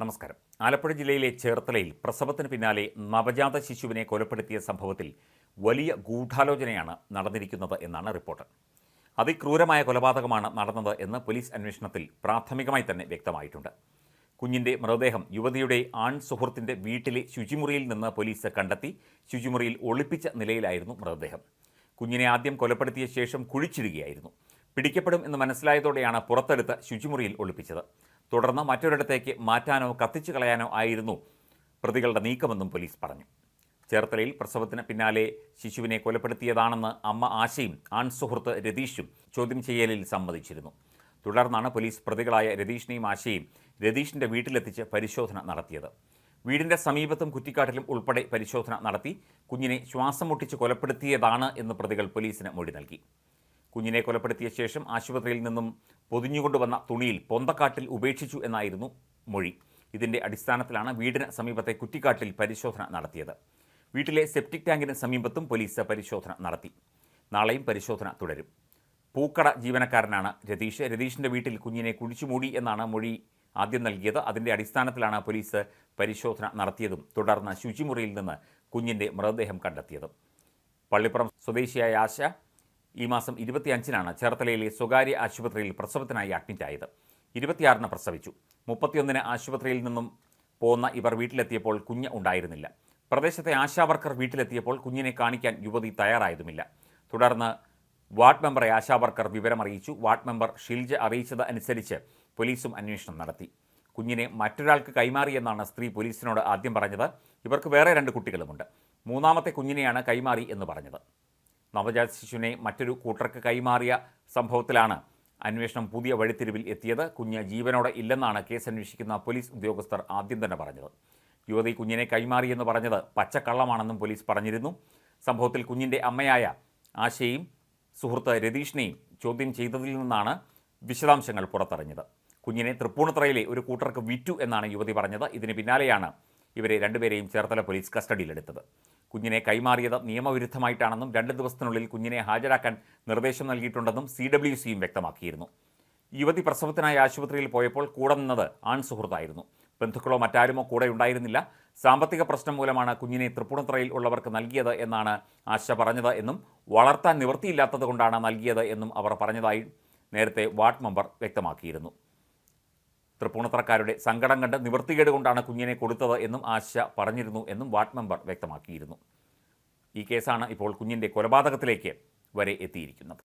നമസ്കാരം. ആലപ്പുഴ ജില്ലയിലെ ചേർത്തലയിൽ പ്രസവത്തിന് പിന്നാലെ നവജാത ശിശുവിനെ കൊലപ്പെടുത്തിയ സംഭവത്തിൽ വലിയ ഗൂഢാലോചനയാണ് നടന്നിരിക്കുന്നത് എന്നാണ് റിപ്പോർട്ട്. അതിക്രൂരമായ കൊലപാതകമാണ് നടന്നത് എന്ന് പോലീസ് അന്വേഷണത്തിൽ പ്രാഥമികമായി തന്നെ വ്യക്തമായിട്ടുണ്ട്. കുഞ്ഞിന്റെ മൃതദേഹം യുവതിയുടെ ആൺ സുഹൃത്തിന്റെ വീട്ടിലെ ശുചിമുറിയിൽ നിന്ന് പോലീസ് കണ്ടെത്തി ശുചിമുറിയിൽ ഒളിപ്പിച്ച നിലയിലായിരുന്നു മൃതദേഹം. കുഞ്ഞിനെ ആദ്യം കൊലപ്പെടുത്തിയ ശേഷം കുഴിച്ചിടുകയായിരുന്നു. പിടിക്കപ്പെടും എന്ന് മനസ്സിലായതോടെയാണ് പുറത്തെടുത്ത് ശുചിമുറിയിൽ ഒളിപ്പിച്ചത്. തുടർന്ന് മറ്റൊരിടത്തേക്ക് മാറ്റാനോ കത്തിച്ചു കളയാനോ ആയിരുന്നു പ്രതികളുടെ നീക്കമെന്നും പോലീസ് പറഞ്ഞു. ചേർത്തലയിൽ പ്രസവത്തിന് പിന്നാലെ ശിശുവിനെ കൊലപ്പെടുത്തിയതാണെന്ന് അമ്മ ആശയും ആൺ സുഹൃത്ത് രതീഷും ചോദ്യം ചെയ്യലിൽ സമ്മതിച്ചിരുന്നു. തുടർന്നാണ് പോലീസ് പ്രതികളായ രതീഷിനെയും ആശയും രതീഷിന്റെ വീട്ടിലെത്തിച്ച് പരിശോധന നടത്തിയത്. വീടിന്റെ സമീപത്തും കുറ്റിക്കാട്ടിലും ഉൾപ്പെടെ പരിശോധന നടത്തി കുഞ്ഞിനെ ശ്വാസം മുട്ടിച്ച് കൊലപ്പെടുത്തിയതാണ് എന്ന് പ്രതികൾ പോലീസിന് മൊഴി നൽകി. കുഞ്ഞിനെ കൊലപ്പെടുത്തിയ ശേഷം ആശുപത്രിയിൽ നിന്നും പൊതിഞ്ഞുകൊണ്ടുവന്ന തുണിയിൽ പൊന്തക്കാട്ടിൽ ഉപേക്ഷിച്ചു എന്നായിരുന്നു മൊഴി. ഇതിന്റെ അടിസ്ഥാനത്തിലാണ് വീടിന് സമീപത്തെ കുറ്റിക്കാട്ടിൽ പരിശോധന നടത്തിയത്. വീട്ടിലെ സെപ്റ്റിക് ടാങ്കിന് സമീപത്തും പോലീസ് പരിശോധന നടത്തി. നാളെയും പരിശോധന തുടരും. പൂക്കട ജീവനക്കാരനാണ് രതീഷ്. രതീഷിന്റെ വീട്ടിൽ കുഞ്ഞിനെ കുഴിച്ചുമൂടി എന്നാണ് മൊഴി ആദ്യം നൽകിയത്. അതിന്റെ അടിസ്ഥാനത്തിലാണ് പോലീസ് പരിശോധന നടത്തിയതും തുടർന്ന് ശുചിമുറിയിൽ നിന്ന് കുഞ്ഞിന്റെ മൃതദേഹം കണ്ടെത്തിയതും. പള്ളിപ്പുറം സ്വദേശിയായ ആശ ഈ മാസം ഇരുപത്തിയഞ്ചിനാണ് ചേർത്തലയിലെ സ്വകാര്യ ആശുപത്രിയിൽ പ്രസവത്തിനായി അഡ്മിറ്റായത് ഇരുപത്തിയാറിന് പ്രസവിച്ചു. മുപ്പത്തിയൊന്നിന് ആശുപത്രിയിൽ നിന്നും പോന്ന ഇവർ വീട്ടിലെത്തിയപ്പോൾ കുഞ്ഞ് ഉണ്ടായിരുന്നില്ല. പ്രദേശത്തെ ആശാവർക്കർ വീട്ടിലെത്തിയപ്പോൾ കുഞ്ഞിനെ കാണിക്കാൻ യുവതി തയ്യാറായതുമില്ല. തുടർന്ന് വാർഡ് മെമ്പറെ ആശാവർക്കർ വിവരമറിയിച്ചു. വാർഡ് മെമ്പർ ഷിൽജ അറിയിച്ചത് അനുസരിച്ച് പോലീസും അന്വേഷണം നടത്തി. കുഞ്ഞിനെ മറ്റൊരാൾക്ക് കൈമാറിയെന്നാണ് സ്ത്രീ പോലീസിനോട് ആദ്യം പറഞ്ഞത്. ഇവർക്ക് വേറെ രണ്ട് കുട്ടികളുമുണ്ട്. മൂന്നാമത്തെ കുഞ്ഞിനെയാണ് കൈമാറി എന്ന് പറഞ്ഞത്. നവജാത ശിശുവിനെ മറ്റൊരു കൂട്ടർക്ക് കൈമാറിയ സംഭവത്തിലാണ് അന്വേഷണം പുതിയ വഴിത്തിരിവിൽ എത്തിയത്. കുഞ്ഞ് ജീവനോടെ ഇല്ലെന്നാണ് കേസ് അന്വേഷിക്കുന്ന പോലീസ് ഉദ്യോഗസ്ഥർ ആദ്യം തന്നെ പറഞ്ഞത്. യുവതി കുഞ്ഞിനെ കൈമാറിയെന്ന് പറഞ്ഞത് പച്ചക്കള്ളമാണെന്നും പോലീസ് പറഞ്ഞിരുന്നു. സംഭവത്തിൽ കുഞ്ഞിന്റെ അമ്മയായ ആശയും സുഹൃത്ത് രതീഷിനെയും ചോദ്യം ചെയ്തതിൽ നിന്നാണ് വിശദാംശങ്ങൾ പുറത്തറിഞ്ഞത്. കുഞ്ഞിനെ തൃപ്പൂണിത്തറയിലെ ഒരു കൂട്ടർക്ക് വിറ്റു എന്നാണ് യുവതി പറഞ്ഞത്. ഇതിന് പിന്നാലെയാണ് ഇവരെ രണ്ടുപേരെയും ചേർത്തല പോലീസ് കസ്റ്റഡിയിലെടുത്തത്. കുഞ്ഞിനെ കൈമാറിയത് നിയമവിരുദ്ധമായിട്ടാണെന്നും രണ്ട് ദിവസത്തിനുള്ളിൽ കുഞ്ഞിനെ ഹാജരാക്കാൻ നിർദ്ദേശം നൽകിയിട്ടുണ്ടെന്നും സി ഡബ്ല്യു സിയും വ്യക്തമാക്കിയിരുന്നു. യുവതി പ്രസവത്തിനായി ആശുപത്രിയിൽ പോയപ്പോൾ കൂടെ നിന്നത് ആൺ സുഹൃത്തായിരുന്നു. ബന്ധുക്കളോ മറ്റാരുമോ കൂടെ ഉണ്ടായിരുന്നില്ല. സാമ്പത്തിക പ്രശ്നം മൂലമാണ് കുഞ്ഞിനെ തൃപ്പൂണിത്തറയിൽ ഉള്ളവർക്ക് നൽകിയത് എന്നാണ് ആശ പറഞ്ഞത് എന്നും വളർത്താൻ നിവൃത്തിയില്ലാത്തത് കൊണ്ടാണ് നൽകിയത് എന്നും അവർ പറഞ്ഞതായി നേരത്തെ വാർഡ് മെമ്പർ വ്യക്തമാക്കിയിരുന്നു. തൃപ്പൂണിത്തറക്കാരുടെ സങ്കടം കണ്ട് നിവൃത്തികേട് കൊണ്ടാണ് കുഞ്ഞിനെ കൊടുത്തത് എന്നും ആശ പറഞ്ഞിരുന്നു എന്നും വാർഡ് മെമ്പർ വ്യക്തമാക്കിയിരുന്നു. ഈ കേസാണ് ഇപ്പോൾ കുഞ്ഞിന്റെ കൊലപാതകത്തിലേക്ക് വരെ എത്തിയിരിക്കുന്നത്.